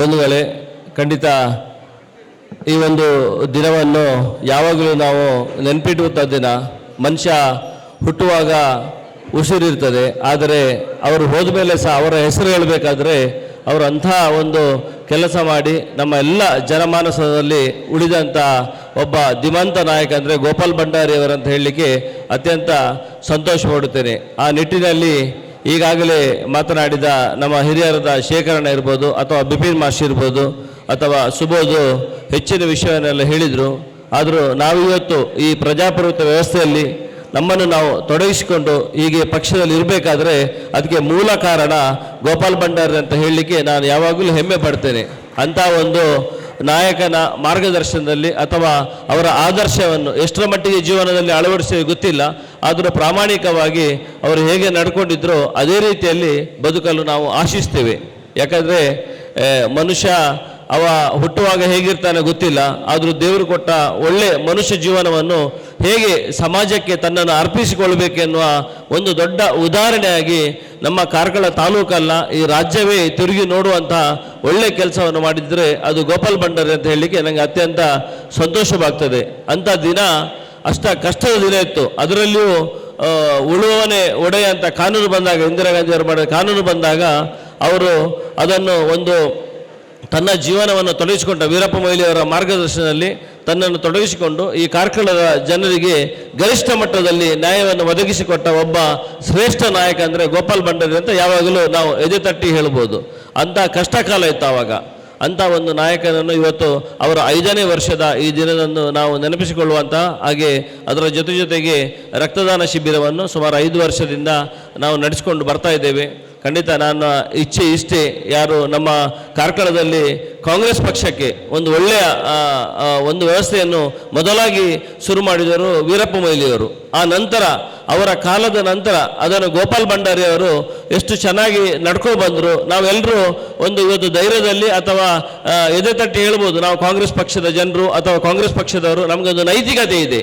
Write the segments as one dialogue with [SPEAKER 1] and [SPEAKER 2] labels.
[SPEAKER 1] ಬಂಧುಗಳೇ, ಖಂಡಿತ ಈ ಒಂದು ದಿನವನ್ನು ಯಾವಾಗಲೂ ನಾವು ನೆನಪಿಡುವಂಥ ದಿನ. ಮನುಷ್ಯ ಹುಟ್ಟುವಾಗ ಉಸಿರಿರ್ತದೆ ಆದರೆ ಅವರು ಹೋದ ಮೇಲೆ ಸಹ ಅವರ ಹೆಸರು ಹೇಳಬೇಕಾದ್ರೆ ಅವರು ಅಂಥ ಒಂದು ಕೆಲಸ ಮಾಡಿ ನಮ್ಮ ಎಲ್ಲ ಜನಮಾನಸದಲ್ಲಿ ಉಳಿದಂಥ ಒಬ್ಬ ದಿಮಂತ ನಾಯಕ ಅಂದರೆ ಗೋಪಾಲ್ ಭಂಡಾರಿಯವರಂತ ಹೇಳಲಿಕ್ಕೆ ಅತ್ಯಂತ ಸಂತೋಷ ಪಡುತ್ತೇನೆ ಆ ನಿಟ್ಟಿನಲ್ಲಿ ಈಗಾಗಲೇ ಮಾತನಾಡಿದ ನಮ್ಮ ಹಿರಿಯರದ ಶೇಖರಣ ಇರ್ಬೋದು ಅಥವಾ ಬಿಪಿನ್ ಮಾಷಿ ಇರ್ಬೋದು ಅಥವಾ ಸುಬೋಧು ಹೆಚ್ಚಿನ ವಿಷಯವನ್ನೆಲ್ಲ ಹೇಳಿದರು. ಆದರೂ ನಾವಿವತ್ತು ಈ ಪ್ರಜಾಪ್ರಭುತ್ವ ವ್ಯವಸ್ಥೆಯಲ್ಲಿ ನಮ್ಮನ್ನು ನಾವು ತೊಡಗಿಸಿಕೊಂಡು ಹೀಗೆ ಪಕ್ಷದಲ್ಲಿ ಇರಬೇಕಾದ್ರೆ ಅದಕ್ಕೆ ಮೂಲ ಕಾರಣ ಗೋಪಾಲ್ ಭಂಡಾರಿ ಅಂತ ಹೇಳಲಿಕ್ಕೆ ನಾನು ಯಾವಾಗಲೂ ಹೆಮ್ಮೆ ಪಡ್ತೇನೆ. ಅಂಥ ಒಂದು ನಾಯಕನ ಮಾರ್ಗದರ್ಶನದಲ್ಲಿ ಅಥವಾ ಅವರ ಆದರ್ಶವನ್ನು ಎಷ್ಟರ ಮಟ್ಟಿಗೆ ಜೀವನದಲ್ಲಿ ಅಳವಡಿಸಿ ಗೊತ್ತಿಲ್ಲ. ಆದರೂ ಪ್ರಾಮಾಣಿಕವಾಗಿ ಅವರು ಹೇಗೆ ನಡ್ಕೊಂಡಿದ್ರೋ ಅದೇ ರೀತಿಯಲ್ಲಿ ಬದುಕಲು ನಾವು ಆಶಿಸ್ತೇವೆ. ಯಾಕಂದರೆ ಮನುಷ್ಯ ಅವ ಹುಟ್ಟುವಾಗ ಹೇಗಿರ್ತಾನೆ ಗೊತ್ತಿಲ್ಲ. ಆದರೂ ದೇವರು ಕೊಟ್ಟ ಒಳ್ಳೆ ಮನುಷ್ಯ ಜೀವನವನ್ನು ಹೇಗೆ ಸಮಾಜಕ್ಕೆ ತನ್ನನ್ನು ಅರ್ಪಿಸಿಕೊಳ್ಬೇಕೆನ್ನುವ ಒಂದು ದೊಡ್ಡ ಉದಾಹರಣೆಯಾಗಿ ನಮ್ಮ ಕಾರ್ಕಳ ತಾಲೂಕಲ್ಲ, ಈ ರಾಜ್ಯವೇ ತಿರುಗಿ ನೋಡುವಂತಹ ಒಳ್ಳೆ ಕೆಲಸವನ್ನು ಮಾಡಿದರೆ ಅದು ಗೋಪಾಲ್ ಭಂಡಾರಿ ಅಂತ ಹೇಳಲಿಕ್ಕೆ ನನಗೆ ಅತ್ಯಂತ ಸಂತೋಷವಾಗ್ತದೆ. ಅಂಥ ದಿನ ಅಷ್ಟ ಕಷ್ಟದ ದಿನ ಇತ್ತು. ಅದರಲ್ಲಿಯೂ ಉಳುವನೆ ಒಡೆಯ ಅಂತ ಕಾನೂನು ಬಂದಾಗ, ಇಂದಿರಾ ಗಾಂಧಿ ಅವರು ಮಾಡಿದ ಕಾನೂನು ಬಂದಾಗ ಅವರು ಅದನ್ನು ಒಂದು ತನ್ನ ಜೀವನವನ್ನು ತೊಡಗಿಸಿಕೊಂಡ ವೀರಪ್ಪ ಮೊಯ್ಲಿಯವರ ಮಾರ್ಗದರ್ಶನದಲ್ಲಿ ತನ್ನನ್ನು ತೊಡಗಿಸಿಕೊಂಡು ಈ ಕಾರ್ಕಳದ ಜನರಿಗೆ ಗರಿಷ್ಠ ಮಟ್ಟದಲ್ಲಿ ನ್ಯಾಯವನ್ನು ಒದಗಿಸಿಕೊಟ್ಟ ಒಬ್ಬ ಶ್ರೇಷ್ಠ ನಾಯಕ ಅಂದರೆ ಗೋಪಾಲ್ ಭಂಡಾರಿ ಅಂತ ಯಾವಾಗಲೂ ನಾವು ಎದೆ ತಟ್ಟಿ ಹೇಳ್ಬೋದು. ಅಂಥ ಕಷ್ಟ ಕಾಲ ಇತ್ತು ಆವಾಗ. ಅಂಥ ಒಂದು ನಾಯಕನನ್ನು ಇವತ್ತು ಅವರ ಐದನೇ ವರ್ಷದ ಈ ದಿನದಂದು ನಾವು ನೆನಪಿಸಿಕೊಳ್ಳುವಂಥ ಹಾಗೆ ಅದರ ಜೊತೆ ಜೊತೆಗೆ ರಕ್ತದಾನ ಶಿಬಿರವನ್ನು ಸುಮಾರು ಐದು ವರ್ಷದಿಂದ ನಾವು ನಡೆಸಿಕೊಂಡು ಬರ್ತಾ ಇದ್ದೇವೆ. ಖಂಡಿತ ನನ್ನ ಇಚ್ಛೆ ಇಷ್ಟೇ ಯಾರು ನಮ್ಮ ಕಾರ್ಕಳದಲ್ಲಿ ಕಾಂಗ್ರೆಸ್ ಪಕ್ಷಕ್ಕೆ ಒಂದು ಒಳ್ಳೆಯ ಒಂದು ವ್ಯವಸ್ಥೆಯನ್ನು ಮೊದಲಾಗಿ ಶುರು ಮಾಡಿದವರು ವೀರಪ್ಪ ಮೊಯ್ಲಿಯವರು. ಆ ನಂತರ, ಅವರ ಕಾಲದ ನಂತರ ಅದನ್ನು ಗೋಪಾಲ್ ಭಂಡಾರಿ ಅವರು ಎಷ್ಟು ಚೆನ್ನಾಗಿ ನಡ್ಕೊ ಬಂದರು ನಾವೆಲ್ಲರೂ ಒಂದು ಇವತ್ತು ಧೈರ್ಯದಲ್ಲಿ ಅಥವಾ ಎದೆ ತಟ್ಟಿ ಹೇಳ್ಬೋದು, ನಾವು ಕಾಂಗ್ರೆಸ್ ಪಕ್ಷದ ಜನರು ಅಥವಾ ಕಾಂಗ್ರೆಸ್ ಪಕ್ಷದವರು, ನಮಗೊಂದು ನೈತಿಕತೆ ಇದೆ.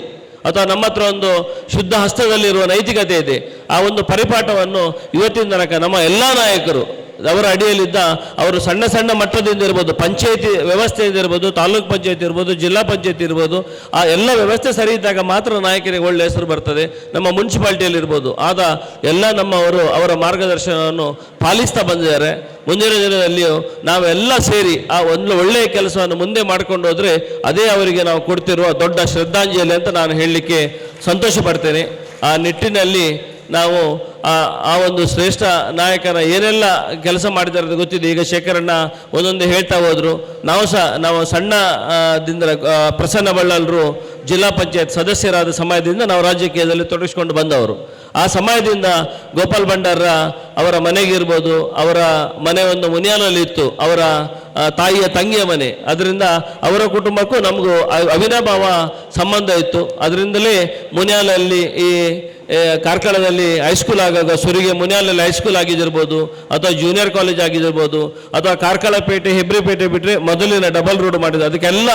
[SPEAKER 1] ಅಥವಾ ನಮ್ಮ ಹತ್ರ ಒಂದು ಶುದ್ಧ ಹಸ್ತದಲ್ಲಿರುವ ನೈತಿಕತೆ ಇದೆ. ಆ ಒಂದು ಪರಿಪಾಠವನ್ನು ಇವತ್ತಿನ ತನಕ ನಮ್ಮ ಎಲ್ಲ ನಾಯಕರು ಅವರ ಅಡಿಯಲ್ಲಿದ್ದ ಅವರು ಸಣ್ಣ ಸಣ್ಣ ಮಟ್ಟದಿಂದ ಇರ್ಬೋದು, ಪಂಚಾಯತಿ ವ್ಯವಸ್ಥೆಯಿಂದ ಇರ್ಬೋದು, ತಾಲೂಕ್ ಪಂಚಾಯತಿ ಇರ್ಬೋದು, ಜಿಲ್ಲಾ ಪಂಚಾಯತಿ ಇರ್ಬೋದು, ಆ ಎಲ್ಲ ವ್ಯವಸ್ಥೆ ಸರಿ ಇದ್ದಾಗ ಮಾತ್ರ ನಾಯಕರಿಗೆ ಒಳ್ಳೆ ಹೆಸರು ಬರ್ತದೆ. ನಮ್ಮ ಮುನ್ಸಿಪಾಲ್ಟಿಯಲ್ಲಿ ಇರ್ಬೋದು. ಆದ ಎಲ್ಲ ನಮ್ಮವರು ಅವರ ಮಾರ್ಗದರ್ಶನವನ್ನು ಪಾಲಿಸ್ತಾ ಬಂದಿದ್ದಾರೆ. ಮುಂದಿನ ದಿನದಲ್ಲಿಯೂ ನಾವೆಲ್ಲ ಸೇರಿ ಆ ಒಂದು ಒಳ್ಳೆಯ ಕೆಲಸವನ್ನು ಮುಂದೆ ಮಾಡ್ಕೊಂಡು ಹೋದರೆ ಅದೇ ಅವರಿಗೆ ನಾವು ಕೊಡ್ತಿರುವ ದೊಡ್ಡ ಶ್ರದ್ಧಾಂಜಲಿ ಅಂತ ನಾನು ಹೇಳಲಿಕ್ಕೆ ಸಂತೋಷ ಪಡ್ತೇನೆ. ಆ ನಿಟ್ಟಿನಲ್ಲಿ ನಾವು ಆ ಒಂದು ಶ್ರೇಷ್ಠ ನಾಯಕರ ಏನೆಲ್ಲ ಕೆಲಸ ಮಾಡಿದ್ದಾರೆ ಗೊತ್ತಿದೆ. ಈಗ ಶೇಖರಣ್ಣ ಒಂದೊಂದು ಹೇಳ್ತಾ ಹೋದರು. ನಾವು ಸಹ, ನಾವು ಸಣ್ಣ ದಿಂದ ಪ್ರಸನ್ನ ಬಳ್ಳಾಲರು ಜಿಲ್ಲಾ ಪಂಚಾಯತ್ ಸದಸ್ಯರಾದ ಸಮಯದಿಂದ ನಾವು ರಾಜಕೀಯದಲ್ಲಿ ತೊಡಗಿಸ್ಕೊಂಡು ಬಂದವರು. ಆ ಸಮಯದಿಂದ ಗೋಪಾಲ್ ಭಂಡಾರ ಅವರ ಮನೆಗಿರ್ಬೋದು ಅವರ ಮನೆ ಒಂದು ಮುನಿಯಾಲಲ್ಲಿ ಇತ್ತು. ಅವರ ತಾಯಿಯ ತಂಗಿಯ ಮನೆ. ಅದರಿಂದ ಅವರ ಕುಟುಂಬಕ್ಕೂ ನಮಗೂ ಅವಿನಾಭಾವ ಸಂಬಂಧ ಇತ್ತು. ಅದರಿಂದಲೇ ಮುನಿಯಾಲಲ್ಲಿ ಈ ಕಾರ್ಕಳದಲ್ಲಿ ಹೈಸ್ಕೂಲ್ ಆಗಾಗ ಸುರಿಗೆ ಮುನಿಯಾಲಲ್ಲಿ ಹೈಸ್ಕೂಲ್ ಆಗಿದ್ದಿರ್ಬೋದು, ಅಥವಾ ಜೂನಿಯರ್ ಕಾಲೇಜ್ ಆಗಿದ್ದಿರ್ಬೋದು, ಅಥವಾ ಕಾರ್ಕಳಪೇಟೆ ಹೆಬ್ರಿಪೇಟೆ ಬಿಟ್ಟರೆ ಮೊದಲಿನ ಡಬಲ್ ರೋಡ್ ಮಾಡಿದ ಅದಕ್ಕೆಲ್ಲ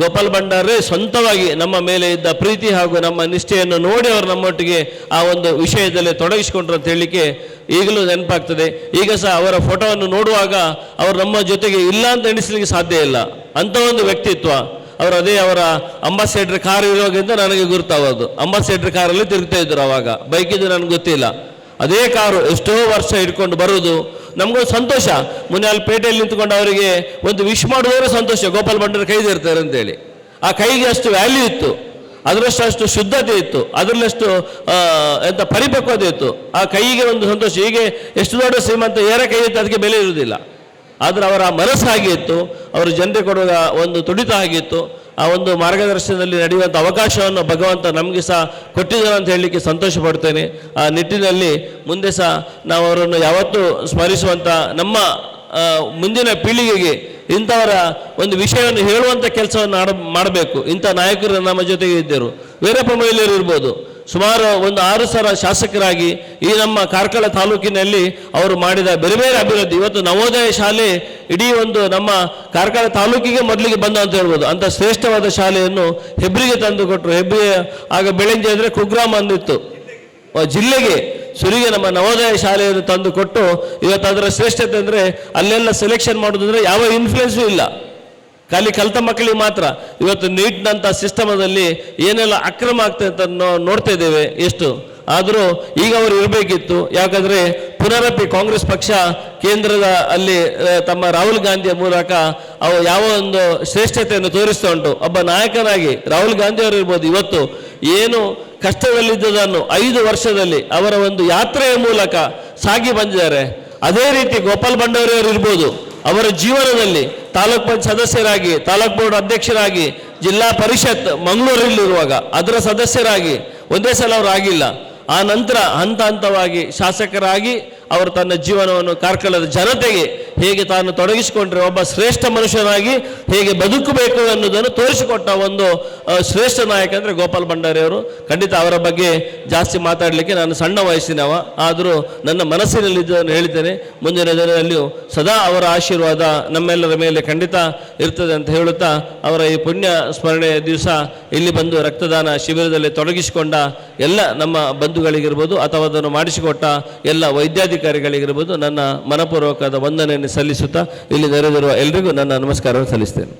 [SPEAKER 1] ಗೋಪಾಲ್ ಭಂಡಾರೇ ಸ್ವಂತವಾಗಿ ನಮ್ಮ ಮೇಲೆ ಇದ್ದ ಪ್ರೀತಿ ಹಾಗೂ ನಮ್ಮ ನಿಷ್ಠೆಯನ್ನು ನೋಡಿ ಅವರು ನಮ್ಮೊಟ್ಟಿಗೆ ಆ ಒಂದು ವಿಷಯದಲ್ಲಿ ತೊಡಗಿಸಿಕೊಂಡ್ರು ಅಂತ ಹೇಳಲಿಕ್ಕೆ ಈಗಲೂ ನೆನಪಾಗ್ತದೆ. ಈಗ ಸಹ ಅವರ ಫೋಟೋವನ್ನು ನೋಡುವಾಗ ಅವರು ನಮ್ಮ ಜೊತೆಗೆ ಇಲ್ಲ ಅಂತ ಎಣಿಸಲಿಕ್ಕೆ ಸಾಧ್ಯ ಇಲ್ಲ. ಅಂತ ಒಂದು ವ್ಯಕ್ತಿತ್ವ. ಅವರು ಅದೇ ಅವರ ಅಂಬಾಸೇಡ್ರ್ ಕಾರ್ ಇರೋದ್ರಿಂದ ನನಗೆ ಗುರುತಾಗೋದು. ಅಂಬಾಸೇಡ್ರ್ ಕಾರಲ್ಲಿ ತಿರುಗ್ತಾ ಇದ್ರು ಅವಾಗ. ಬೈಕ್ ಇದು ನನಗೆ ಗೊತ್ತಿಲ್ಲ. ಅದೇ ಕಾರು ಎಷ್ಟೋ ವರ್ಷ ಇಟ್ಕೊಂಡು ಬರುವುದು ನಮಗೂ ಸಂತೋಷ. ಮುನ್ನೆ ಅಲ್ಲಿ ಪೇಟೆಯಲ್ಲಿ ನಿಂತ್ಕೊಂಡು ಅವರಿಗೆ ಒಂದು ವಿಶ್ ಮಾಡುವವರು ಸಂತೋಷ. ಗೋಪಾಲ್ ಭಂಡಾರ ಕೈದಿರ್ತಾರೆ ಅಂತೇಳಿ. ಆ ಕೈಗೆ ಅಷ್ಟು ವ್ಯಾಲ್ಯೂ ಇತ್ತು. ಅದರಷ್ಟು ಅಷ್ಟು ಶುದ್ಧತೆ ಇತ್ತು, ಅದರಲ್ಲಷ್ಟು ಎಂತ ಪರಿಪಕ್ವತೆ ಇತ್ತು. ಆ ಕೈಗೆ ಒಂದು ಸಂತೋಷ, ಹೀಗೆ ಎಷ್ಟು ದೊಡ್ಡ ಶ್ರೀಮಂತ ಏರ ಕೈ ಇತ್ತು, ಅದಕ್ಕೆ ಬೆಲೆ ಇರುವುದಿಲ್ಲ. ಆದರೆ ಅವರ ಮನಸ್ಸು ಹಾಗೆ ಇತ್ತು, ಅವರು ಜನರಿಗೆ ಕೊಡುವ ಒಂದು ತುಡಿತ ಆಗಿತ್ತು ಆ ಒಂದು ಮಾರ್ಗದರ್ಶನದಲ್ಲಿ ನಡೆಯುವಂಥ ಅವಕಾಶವನ್ನು ಭಗವಂತ ನಮಗೆ ಸಹ ಕೊಟ್ಟಿದ್ದಾನೆ ಅಂತ ಹೇಳಲಿಕ್ಕೆ ಸಂತೋಷ ಪಡ್ತೇನೆ. ಆ ನಿಟ್ಟಿನಲ್ಲಿ ಮುಂದೆ ಸಹ ನಾವು ಅವರನ್ನು ಯಾವತ್ತೂ ಸ್ಮರಿಸುವಂಥ ನಮ್ಮ ಮುಂದಿನ ಪೀಳಿಗೆಗೆ ಇಂಥವರ ಒಂದು ವಿಷಯವನ್ನು ಹೇಳುವಂಥ ಕೆಲಸವನ್ನು ಮಾಡಬೇಕು. ಇಂಥ ನಾಯಕರು ನಮ್ಮ ಜೊತೆಗೆ ಇದ್ದರು. ವೀರಪ್ಪ ಮೊಯ್ಲಿಯರು ಇರ್ಬೋದು. ಸುಮಾರು ಒಂದು ಆರು ಸಾವಿರ ಶಾಸಕರಾಗಿ ಈ ನಮ್ಮ ಕಾರ್ಕಳ ತಾಲೂಕಿನಲ್ಲಿ ಅವರು ಮಾಡಿದ ಬೇರೆ ಬೇರೆ ಅಭಿವೃದ್ಧಿ. ಇವತ್ತು ನವೋದಯ ಶಾಲೆ ಇಡೀ ಒಂದು ನಮ್ಮ ಕಾರ್ಕಳ ತಾಲೂಕಿಗೆ ಮೊದಲಿಗೆ ಬಂದ ಅಂತ ಹೇಳ್ಬೋದು. ಅಂತ ಶ್ರೇಷ್ಠವಾದ ಶಾಲೆಯನ್ನು ಹೆಬ್ರಿಗೆ ತಂದು ಕೊಟ್ಟರು ಹೆಬ್ರಿಗೆ ಆಗ ಬೆಳಂಜೆ ಅಂದರೆ ಕುಗ್ರಾಮ ಅಂದಿತ್ತು ಜಿಲ್ಲೆಗೆ. ಸುರಿಗೆ ನಮ್ಮ ನವೋದಯ ಶಾಲೆಯನ್ನು ತಂದು ಕೊಟ್ಟು ಇವತ್ತು ಅದರ ಶ್ರೇಷ್ಠತೆ ಅಂದರೆ ಅಲ್ಲೆಲ್ಲ ಸೆಲೆಕ್ಷನ್ ಮಾಡೋದಂದ್ರೆ ಯಾವ ಇನ್ಫ್ಲುಯೆನ್ಸು ಇಲ್ಲ. ಖಾಲಿ ಕಲಿತ ಮಕ್ಕಳಿಗೆ ಮಾತ್ರ. ಇವತ್ತು ನೀಟ್ನಂಥ ಸಿಸ್ಟಮದಲ್ಲಿ ಏನೆಲ್ಲ ಅಕ್ರಮ ಆಗ್ತದೆ ಅಂತ ನೋಡ್ತಾ ಇದ್ದೇವೆ ಎಷ್ಟು. ಆದರೂ ಈಗ ಅವರು ಇರಬೇಕಿತ್ತು. ಯಾಕಂದರೆ ಪುನರಪಿ ಕಾಂಗ್ರೆಸ್ ಪಕ್ಷ ಕೇಂದ್ರದ ಅಲ್ಲಿ ತಮ್ಮ ರಾಹುಲ್ ಗಾಂಧಿಯ ಮೂಲಕ ಅವು ಯಾವ ಒಂದು ಶ್ರೇಷ್ಠತೆಯನ್ನು ತೋರಿಸ್ತಾ ಉಂಟು. ಒಬ್ಬ ನಾಯಕನಾಗಿ ರಾಹುಲ್ ಗಾಂಧಿ ಅವರು ಇರ್ಬೋದು. ಇವತ್ತು ಏನು ಕಷ್ಟದಲ್ಲಿದ್ದುದನ್ನು ಐದು ವರ್ಷದಲ್ಲಿ ಅವರ ಒಂದು ಯಾತ್ರೆಯ ಮೂಲಕ ಸಾಗಿ ಬಂದಿದ್ದಾರೆ. ಅದೇ ರೀತಿ ಗೋಪಾಲ್ ಬಂಡವರಿಯವರು ಇರ್ಬೋದು, ಅವರ ಜೀವನದಲ್ಲಿ ತಾಲೂಕ್ ಪಂಚ ಸದಸ್ಯರಾಗಿ, ತಾಲೂಕ್ ಬೋರ್ಡ್ ಅಧ್ಯಕ್ಷರಾಗಿ, ಜಿಲ್ಲಾ ಪರಿಷತ್ ಮಂಗಳೂರಲ್ಲಿರುವಾಗ ಅದರ ಸದಸ್ಯರಾಗಿ ಒಂದೇ ಸಲ ಅವರು ಆಗಿಲ್ಲ. ಆ ನಂತರ ಹಂತ ಹಂತವಾಗಿ ಶಾಸಕರಾಗಿ ಅವರು ತನ್ನ ಜೀವನವನ್ನು ಕಾರ್ಕಳದ ಜನತೆಗೆ ಹೇಗೆ ತಾನು ತೊಡಗಿಸಿಕೊಂಡ್ರೆ ಒಬ್ಬ ಶ್ರೇಷ್ಠ ಮನುಷ್ಯನಾಗಿ ಹೇಗೆ ಬದುಕಬೇಕು ಅನ್ನೋದನ್ನು ತೋರಿಸಿಕೊಟ್ಟ ಒಂದು ಶ್ರೇಷ್ಠ ನಾಯಕ ಅಂದರೆ ಗೋಪಾಲ್ ಭಂಡಾರಿ ಅವರು. ಖಂಡಿತ ಅವರ ಬಗ್ಗೆ ಜಾಸ್ತಿ ಮಾತಾಡಲಿಕ್ಕೆ ನಾನು ಸಣ್ಣ ವಯಸ್ಸಿನವ, ಆದರೂ ನನ್ನ ಮನಸ್ಸಿನಲ್ಲಿದ್ದನ್ನು ಹೇಳಿದ್ದೇನೆ. ಮುಂದಿನ ದಿನದಲ್ಲಿಯೂ ಸದಾ ಅವರ ಆಶೀರ್ವಾದ ನಮ್ಮೆಲ್ಲರ ಮೇಲೆ ಖಂಡಿತ ಇರ್ತದೆ ಅಂತ ಹೇಳುತ್ತಾ, ಅವರ ಈ ಪುಣ್ಯ ಸ್ಮರಣೆಯ ದಿವಸ ಇಲ್ಲಿ ಬಂದು ರಕ್ತದಾನ ಶಿಬಿರದಲ್ಲಿ ತೊಡಗಿಸಿಕೊಂಡ ಎಲ್ಲ ನಮ್ಮ ಬಂಧುಗಳಿಗಿರ್ಬೋದು ಅಥವಾ ಅದನ್ನು ಮಾಡಿಸಿಕೊಟ್ಟ ಎಲ್ಲ ವೈದ್ಯಾಧಿಕಾರಿಗಳಿಗಿರ್ಬೋದು ನನ್ನ ಮನಪೂರ್ವಕದ ವಂದನೆಯನ್ನು ಸಲ್ಲಿಸುತ್ತಾ ಇಲ್ಲಿ ನೆರೆದಿರುವ ಎಲ್ರಿಗೂ ನನ್ನ ನಮಸ್ಕಾರವನ್ನು ಸಲ್ಲಿಸ್ತೇನೆ.